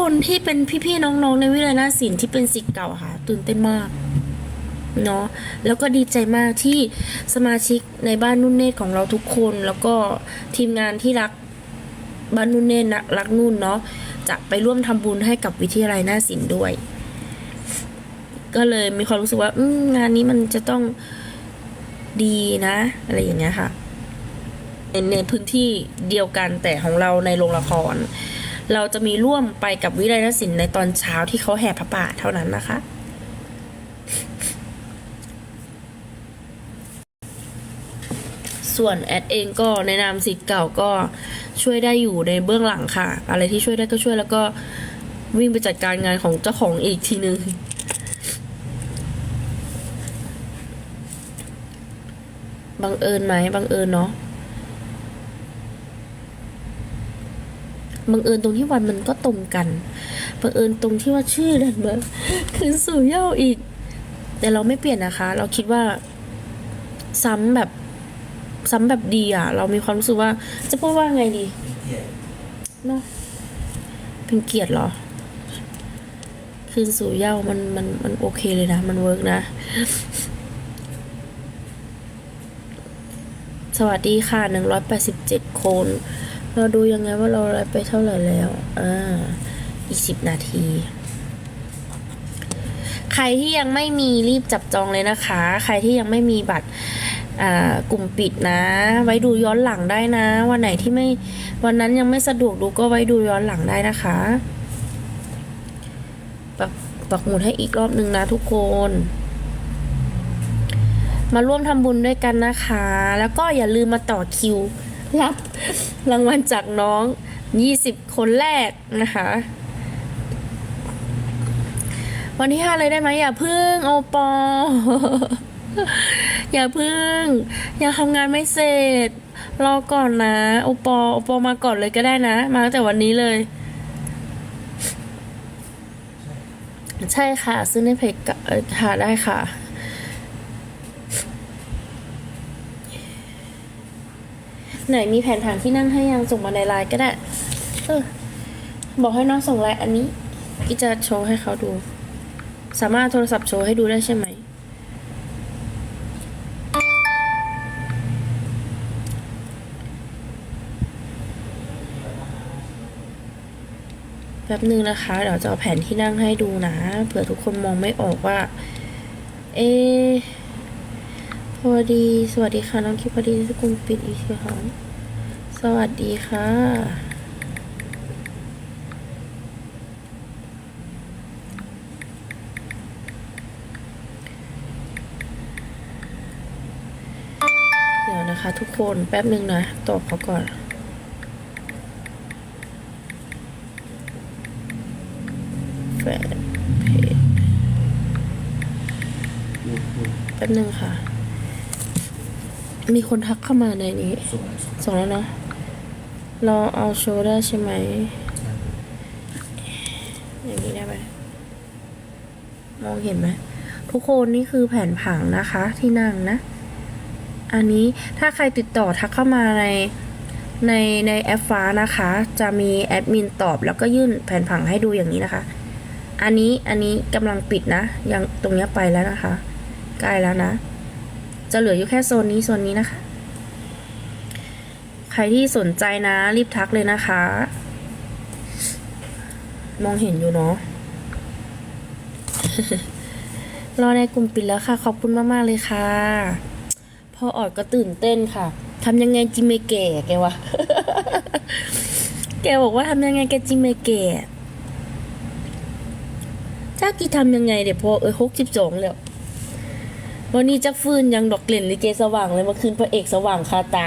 คนที่เป็นพี่ๆน้องๆในวิทยาลัยศิลป์ที่เป็นศิษย์เก่าค่ะ ตื่นเต้นมากเนาะแล้วก็ดีใจมากที่สมาชิกในบ้านนุ่นเนตรของเราทุกคน แล้วก็ทีมงานที่รักบ้านนุ่นเนตรนะรักนุ่นเนาะจะไปร่วมทำบุญให้กับวิทยาลัยหน้าศิลป์ด้วย ก็เลยมีความรู้สึกว่าอืงานนี้มันจะต้องดีนะ อะไรอย่างเงี้ยค่ะในในพื้นที่เดียวกันแต่ของเราในโรงละคร เราจะมีร่วมไปกับวิทยาลัยศิลป์ในตอนเช้าที่เขาแห่พระป่าเท่านั้นนะคะ ส่วนแอดเองก็ในนามสิทธิ์เก่าก็ช่วยได้อยู่ในเบื้องหลังค่ะ อะไรที่ช่วยได้ก็ช่วยแล้วก็วิ่งไปจัดการงานของเจ้าของอีกทีนึงบังเอิญไหมบังเอิญเนาะ บังเอิญตรงที่วันมันก็ตรงกันบังเอิญตรงที่ว่าชื่อดันมาคืนสู่เหย้าอีก แต่เราไม่เปลี่ยนนะคะ เราคิดว่า ซ้ำแบบ ซ้ำแบบดีอะ เรามีความรู้สึกว่า จะพูดว่าไงดีเนาะเป็นเกียรติเหรอ คืนสู่เหย้ามันมันมันโอเคเลยนะ มันเวิร์กนะ สวัสดีค่ะหนึ่งร้อยแปดสิบเจ็ดคน เราดูยังไงว่าเราไลฟ์ไปเท่าไหร่แล้ว อ่า อีกสิบนาที ใครที่ยังไม่มีรีบจับจองเลยนะคะ ใครที่ยังไม่มีบัตรกลุ่มปิดนะ ไว้ดูย้อนหลังได้นะ วันไหนที่ไม่ วันนั้นยังไม่สะดวกดูก็ไว้ดูย้อนหลังได้นะคะปักปักหมุดให้อีกรอบนึงนะทุกคน มาร่วมทำบุญด้วยกันนะคะ แล้วก็อย่าลืมมาต่อคิว รับรางวัลจากน้อง 20 คนแรกนะคะ วันที่ 5 เลยได้ไหมอย่าพึ่งโอปอ อย่าพึ่ง อย่าทำงานไม่เสร็จ รอก่อนนะ โอปอ โอปอมาก่อนเลยก็ได้นะ มาตั้งแต่วันนี้เลย ใช่ค่ะ ซื้อในเพจกะเอ่อค่ะได้ค่ะ ไหนมีแผนผังที่นั่งให้ยังส่งมาในไลน์ก็ได้ เออ บอกให้น้องส่งไลน์อันนี้กิจะโชว์ให้เขาดู สามารถโทรศัพท์โชว์ให้ดูได้ใช่ไหม แป๊บนึงนะคะ เดี๋ยวจะเอาแผนที่นั่งให้ดูนะ เผื่อทุกคนมองไม่ออกว่า เอะ พอดี สวัสดีค่ะ น้องคิดพอดีสกุลปิดอีกทีค่ะสวัสดีค่ะ เดี๋ยวนะคะทุกคนแป๊บนึงนะ ตอบเขาก่อนแฟนเพจแป๊บนึงค่ะ มีคนทักเข้ามาในนี้ ส่งแล้วเนาะเราเอาโชว์ได้ใช่ไหม อย่างนี้ได้ไหมมองเห็นไหม ทุกคนนี่คือแผนผังนะคะที่นั่งนะ อันนี้ถ้าใครติดต่อทักเข้ามาในในในแอปฟ้านะคะ จะมีแอดมินตอบแล้วก็ยื่นแผนผังให้ดูอย่างนี้นะคะ อันนี้อันนี้กำลังปิดนะ ยังตรงเนี้ยไปแล้วนะคะ ใกล้แล้วนะ จะเหลืออยู่แค่โซนนี้โซนนี้นะคะ ใครที่สนใจนะรีบทักเลยนะคะ มองเห็นอยู่เนาะรอในกลุ่มปิดแล้วค่ะ ขอบคุณมาก ๆ เลยค่ะ พอออดก็ตื่นเต้นค่ะทำยังไงจิเมแก่แกวะ แกบอกว่าทำยังไงแกจิเมแก่จ้ากี่ทำยังไงเดี๋ยวพอเออหกสิบสองแล้ว วันนี้จักฟื้นยังดอกเล่นลิเกสว่างเลยมื่อคืนพระเอกสว่างคาตา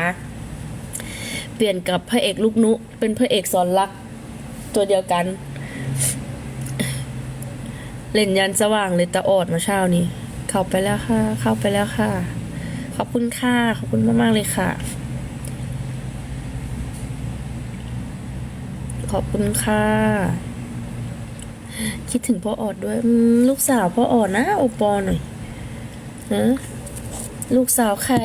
เปลี่ยนกับพระเอกลูกนุ เป็นพระเอกสอนรัก ตัวเดียวกัน เล่นยันสว่างเลยตาออดมาเช้านี้เข้าไปแล้วค่ะ เข้าไปแล้วค่ะ ขอบคุณค่ะ ขอบคุณมากๆเลยค่ะ ขอบคุณค่ะคิดถึงพ่อออดด้วยลูกสาวพ่อออดนะโอปอหน่อย ฮะลูกสาวใคร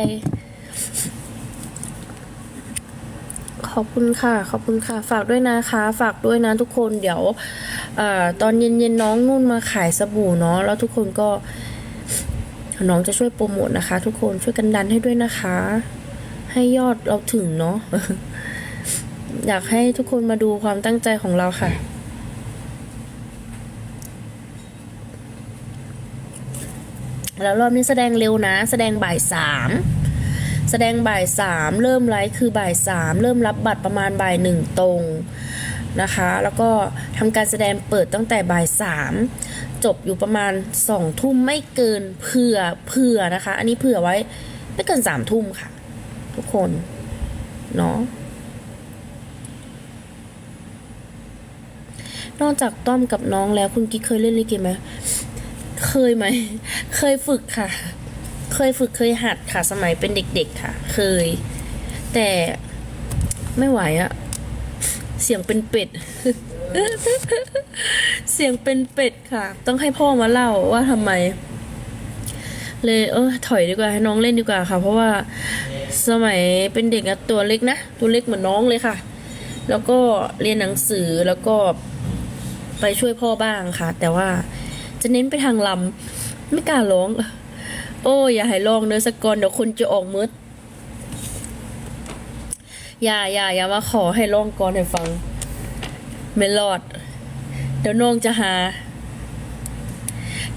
ขอบคุณค่ะ ขอบคุณค่ะ ฝากด้วยนะคะ ฝากด้วยนะทุกคน เดี๋ยวอตอนเย็นๆน้องนุ่นมาขายสบู่เนาะ แล้วทุกคนก็น้องจะช่วยโปรโมทนะคะ ทุกคน ช่วยกันดันให้ด้วยนะคะ ให้ยอดเราถึงเนาะ อยากให้ทุกคนมาดูความตั้งใจของเราค่ะ แล้วรอบนี้แสดงเร็วนะ แสดงบ่ายสามแสดงบ่ายสามเริ่มไลฟ์คือบ่ายสามเริ่มรับบัตรประมาณบ่ายหนึ่งตรงนะคะ แล้วก็ทำการแสดงเปิดตั้งแต่บ่ายสามจบอยู่ประมาณสองทุ่มไม่เกินเผื่อเผื่อนะคะ อันนี้เผื่อไว้ไม่เกินสามทุ่มค่ะ ทุกคนเนาะนอกจากต้อมกับน้องแล้วคุณกิ๊กเคยเล่นลิเกไหม เคยไหม เคยฝึกค่ะ เคยฝึกเคยหัดค่ะ สมัยเป็นเด็ก ๆ ค่ะ เคย แต่ไม่ไหวอะเสียงเป็นเป็ด เสียงเป็นเป็ดค่ะ ต้องให้พ่อมาเล่าว่าทำไม เลยเออถอยดีกว่าให้น้องเล่นดีกว่าค่ะ เพราะว่าสมัยเป็นเด็กอะตัวเล็กนะ ตัวเล็กเหมือนน้องเลยค่ะ แล้วก็เรียนหนังสือแล้วก็ไปช่วยพ่อบ้างค่ะ แต่ว่า จะเน้นไปทางลำไม่กล้าร้อง โอ้อย่าให้ลองเนื้อสกอนเดี๋ยวคนจะออกมืดอย่าอย่าอย่ามาขอให้ลองก่อนให้ฟังไม่รอด เดี๋ยวน้องจะหา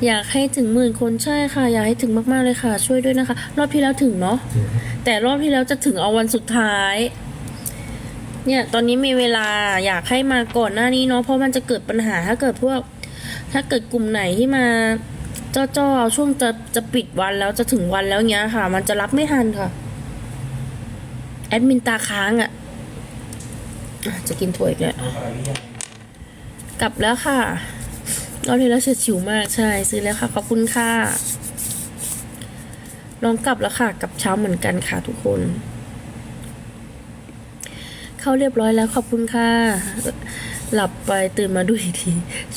อยากให้ถึงหมื่นคนใช่ค่ะ อยากให้ถึงมากๆเลยค่ะ ช่วยด้วยนะคะ รอบที่แล้วถึงเนาะแต่รอบที่แล้วจะถึงเอาวันสุดท้าย เนี่ย ตอนนี้มีเวลาอยากให้มาก่อนหน้านี้เนาะเพราะมันจะเกิดปัญหาถ้าเกิดพวก ถ้าเกิดกลุ่มไหนที่มาจ้อๆช่วงจะจะปิดวันแล้วจะถึงวันแล้วเงี้ยค่ะ มันจะรับไม่ทันค่ะ แอดมินตาค้างอะ่ะอะ จะกินถั่วอีกแล้วกลับแล้วค่ะรอบที่แล้วเฉียดฉิวมากใช่ ซื้อแล้วค่ะ ขอบคุณค่ะ ลองกลับแล้วค่ะ กลับเช้าเหมือนกันค่ะทุกคน เข้าเรียบร้อยแล้วขอบคุณค่ะ หลับไปตื่นมาดูอีกที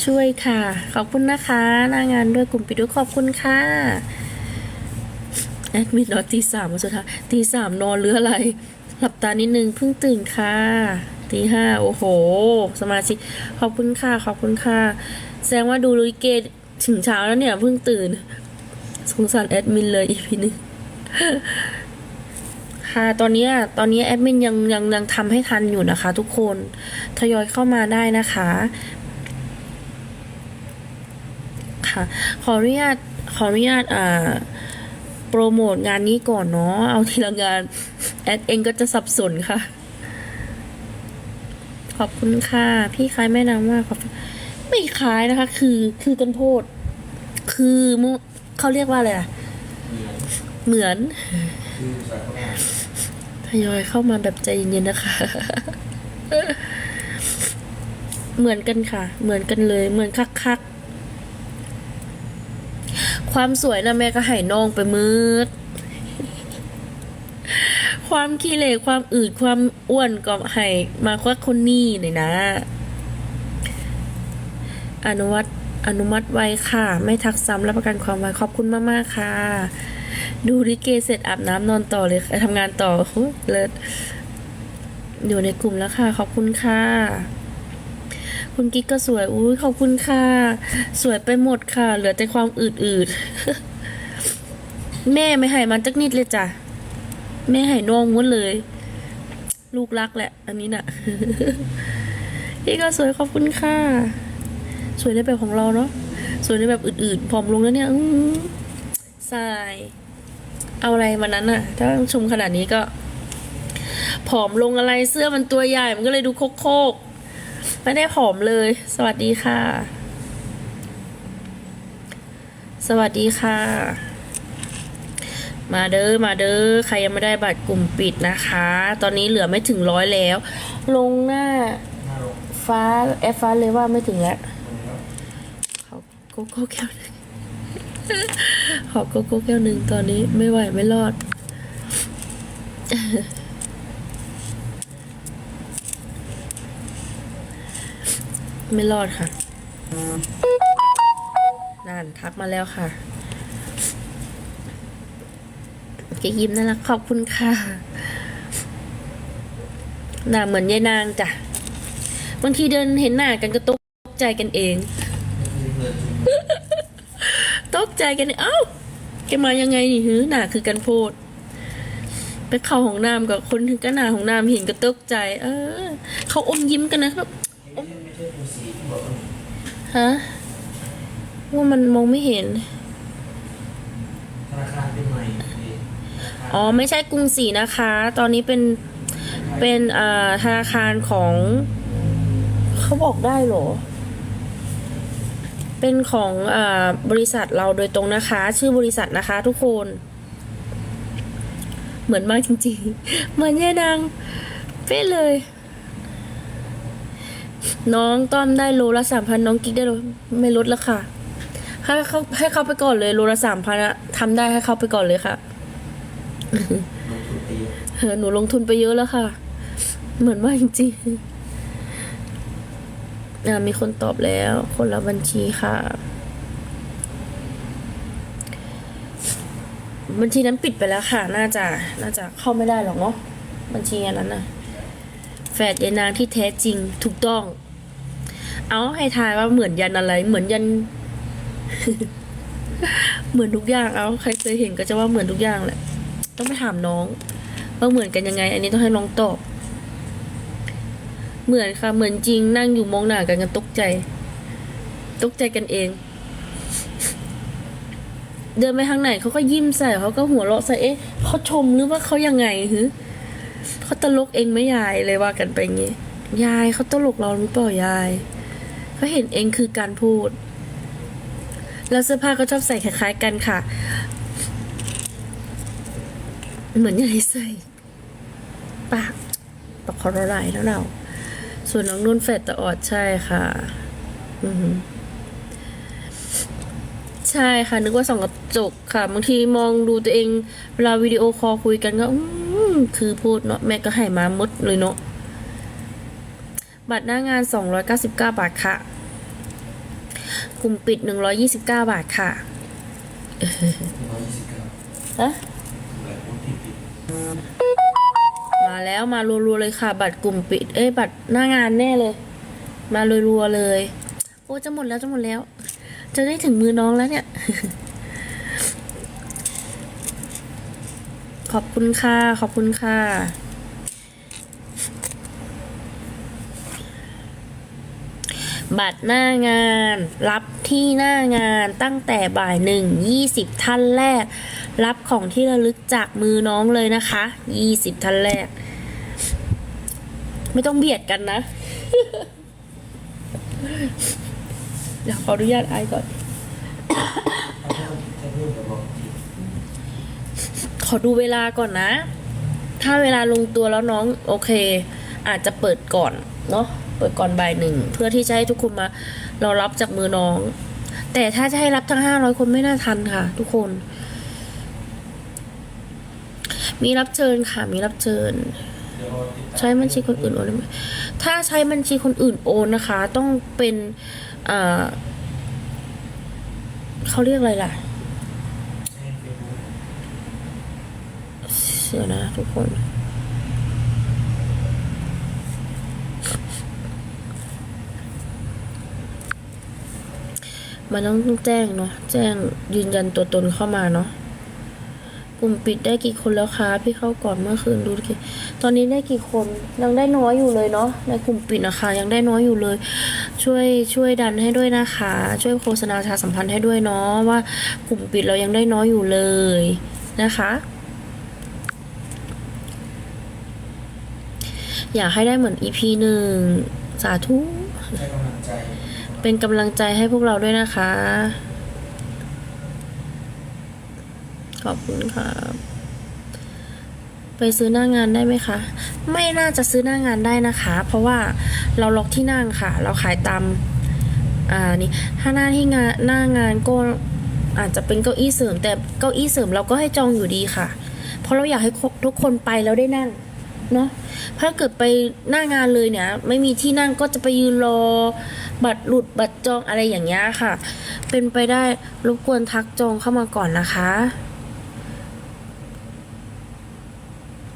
ช่วยค่ะ ขอบคุณนะคะหน้างานด้วยกลุ่มปิดด้วยขอบคุณค่ะแอดมินนอนตีสามวันสุดท้ายตีสามนอนหรืออะไร หลับตานิดนึงเพิ่งตื่นค่ะตีห้าโอ้โห สมาชิกขอบคุณค่ะ ขอบคุณค่ะ แสดงว่าดูลุยเกตถึงเช้าแล้วเนี่ยเพิ่งตื่น สงสารแอดมินเลยอีพีนึงค่ะ ตอนนี้ตอนนี้แอดมินยังยังยังทำให้ทันอยู่นะคะ ทุกคนทยอยเข้ามาได้นะคะ ค่ะ ขออนุญาตขออนุญาตอ่าโปรโมทงานนี้ก่อนเนาะเอาทีละงานแอดเองก็จะสับสนค่ะ ขอบคุณค่ะ พี่คล้ายแม่นางมากขอบคุณไม่คล้ายนะคะ คือคือกันโทษ คือมุเขาเรียกว่าอะไรอะเหมือน ยอยเข้ามาแบบใจเย็นๆนะคะ เหมือนกันค่ะ เหมือนกันเลย เหมือนคักๆ ความสวยนะแม่ก็ให้น้องไปมืด ความขี้เหร่ความอืดความอ้วนก็ให้มาควักคนนี้หน่อยนะ อนุวัตอนุมัติไว้ค่ะ ไม่ทักซ้ำรับประกันความไวขอบคุณมาก ๆ ค่ะ ดูลิเกเสร็จอาบน้ำนอนต่อเลยทำงานต่อเลิศอยู่ในกลุ่มแล้วค่ะ ขอบคุณค่ะ คุณกิ๊กก็สวยอุ้ยขอบคุณค่ะ สวยไปหมดค่ะ เหลือแต่ความอืดๆแม่ไม่ให้มันจักนิดเลยจ้ะแม่ให้น้องหมดเลย ลูกรักแหละ อันนี้น่ะพี่ก็สวยขอบคุณค่ะ สวยในแบบของเราเนาะสวยในแบบอื่นๆผอมลงแล้วเนี่ยอือทราย เอาอะไรมานั้นน่ะถ้าชมขนาดนี้ก็ ผอมลงอะไรเสื้อมันตัวใหญ่ มันก็เลยดูโคกโคกๆ ไม่ได้ผอมเลย สวัสดีค่ะ สวัสดีค่ะ มาเด้อ มาเด้อ ใครยังไม่ได้บัตรกลุ่มปิดนะคะ ตอนนี้เหลือไม่ถึงร้อยแล้ว ลงหน้า ฟ้าแอฟฟ้าเลยว่าไม่ถึงแล้วเขาโกโก้แก้วหนึ่ง ขอโกโก้แก้วหนึ่งตอนนี้ไม่ไหวไม่รอด ไม่รอดค่ะนั่นทักมาแล้วค่ะเกยิ้มน่ารักขอบคุณค่ะหน้าเหมือนยายนางจ้ะบางทีเดินเห็นหน้ากันก็ตกใจกันเอง ตกใจกันเอ้าแกมายังไงนี่หือหนาคือกันโพดไปเข้าห้องน้ำกับคนถึงก็หนาห้องน้ำเห็นก็ตกใจ เออ เขาอมยิ้มกันนะแบบไม่ใช่ไม่ใช่ภูสีที่บฮะว่ามันมองไม่เห็นอ๋อไม่ใช่กรุงศรีนะคะ ตอนนี้เป็นเป็นธนาคารของ เขาบอกได้เหรอ เป็นของอาบริษัทเราโดยตรงนะคะ ชื่อบริษัทนะคะทุกคน เหมือนมากจริงๆ เหมือนยายนางเป๊ะเลย น้องต้อมได้โลละสามพันน้องกิ๊กได้โลไม่ลดแล้วค่ะให้เขาให้เขาไปก่อนเลยโลละสามพันอะทำได้ให้เขาไปก่อนเลยค่ะลงทุนตีเออหนูลงทุนไปเยอะแล้วค่ะ เหมือนมากจริงๆอ่า มีคนตอบแล้ว คนละบัญชีค่ะ บัญชีนั้นปิดไปแล้วค่ะ น่าจะ น่าจะเข้าไม่ได้หรอกเนาะ บัญชีอันนั้นน่ะ แฝดยายนางที่แท้จริง ถูกต้อง เอาให้ทายว่าเหมือนยันอะไร เหมือนยัน เหมือนทุกอย่าง เอาใครเคยเห็นก็จะว่าเหมือนทุกอย่างแหละ ต้องไปถามน้องว่าเหมือนกันยังไง อันนี้ต้องให้น้องตอบ เหมือนค่ะ เหมือนจริงนั่งอยู่มองหน้ากันกันตกใจ ตกใจกันเอง เดินไปทางไหนเขาก็ยิ้มใส่เขาก็หัวเราะใส่เอ๊ะเขาชมหรือว่าเขายังไงฮึเขาตลกเองไหมยายเลยว่ากันไปงี้ยายเขาตลกเราหรือเปล่ายายเขาเห็นเองคือการพูด แล้วเสื้อผ้าก็ชอบใส่คล้ายๆกันค่ะ เหมือนยายใส่ปากปากคอร์ไรแล้วเรา ส่วนน้องนุ่นแฟดตะออดใช่ค่ะอือหือใช่ค่ะ นึกว่าส่องกระจกค่ะบางทีมองดูตัวเองเวลาวิดีโอคอลคุยกันก็อืมคือพูดเนาะแม่ก็ให้มามดเลยเนาะบัตรหน้างาน 299 บาทค่ะ กลุ่มปิด 129 บาทค่ะร้อยยี่สิบเก้าฮะ มาแล้วมารัวๆเลยค่ะ บัตรกลุ่มปิด เอ้ยบัตรหน้างานแน่เลย มารัวๆเลย โอ้จะหมดแล้วจะหมดแล้ว จะได้ถึงมือน้องแล้วเนี่ย ขอบคุณค่ะ ขอบคุณค่ะ บัตรหน้างาน รับที่หน้างานตั้งแต่บ่ายหนึ่งยี่สิบท่านแรก รับของที่ระลึกจากมือน้องเลยนะคะยี่สิบท่านแรก ไม่ต้องเบียดกันนะ เดี๋ยวขออนุญาตไอายก่อน ขอดูเวลาก่อนนะ ถ้าเวลาลงตัวแล้วน้องโอเค อาจจะเปิดก่อนเนาะ เปิดก่อนบ่ายหนึ่งเพื่อที่จะให้ทุกคนมารารับจากมือน้อง แต่ถ้าจะให้รับทั้งห้าร้อยคนไม่น่าทันค่ะ ทุกคน มีรับเชิญค่ะ มีรับเชิญ ใช้บัญชีคนอื่นโอนได้ไหมถ้าใช้บัญชีคนอื่นโอนนะคะ ต้องเป็นอ่าเขาเรียกอะไรล่ะเฟซบุ๊กเชื่อนะทุกคน มันต้องแจ้งเนาะแจ้งยืนยันตัวตนเข้ามาเนาะกลุ่มปิดได้กี่คนแล้วคะพี่เข้าก่อนเมื่อคืนดูกี่ตอนนี้ได้กี่คนยังได้น้อยอยู่เลยเนาะในกลุ่มปิดนะคะ ยังได้น้อยอยู่เลย ช่วยช่วยดันให้ด้วยนะคะ ช่วยโฆษณาประชาสัมพันธ์ให้ด้วยเนาะว่ากลุ่มปิดเรายังได้น้อยอยู่เลยนะคะอยากให้ได้เหมือน EP หนึ่งสาธุให้กำลังใจ เป็นกำลังใจให้พวกเราด้วยนะคะ ขอบคุณครับไปซื้อหน้างานได้ไหมคะ ไม่น่าจะซื้อหน้างานได้นะคะ เพราะว่าเราล็อกที่นั่งค่ะ เราขายตามอ่านี่ถ้าหน้าที่งานหน้างานก็อาจจะเป็นเก้าอี้เสริม แต่เก้าอี้เสริมเราก็ให้จองอยู่ดีค่ะ เพราะเราอยากให้ทุกคนไปแล้วได้นั่ง เนาะถ้าเกิดไปหน้างานเลยเนี่ย ไม่มีที่นั่งก็จะไปยืนรอ บัตรหลุดบัตรจองอะไรอย่างเงี้ยค่ะ เป็นไปได้รบกวนทักจองเข้ามาก่อนนะคะ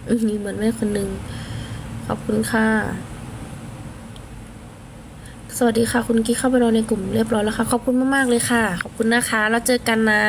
อือมีเหมือนแม่คนหนึ่งขอบคุณค่ะ สวัสดีค่ะ คุณกิ๊กเข้าไปรอในกลุ่มเรียบร้อยแล้วค่ะ ขอบคุณมาก ๆ เลยค่ะ ขอบคุณนะคะ แล้วเจอกันนะ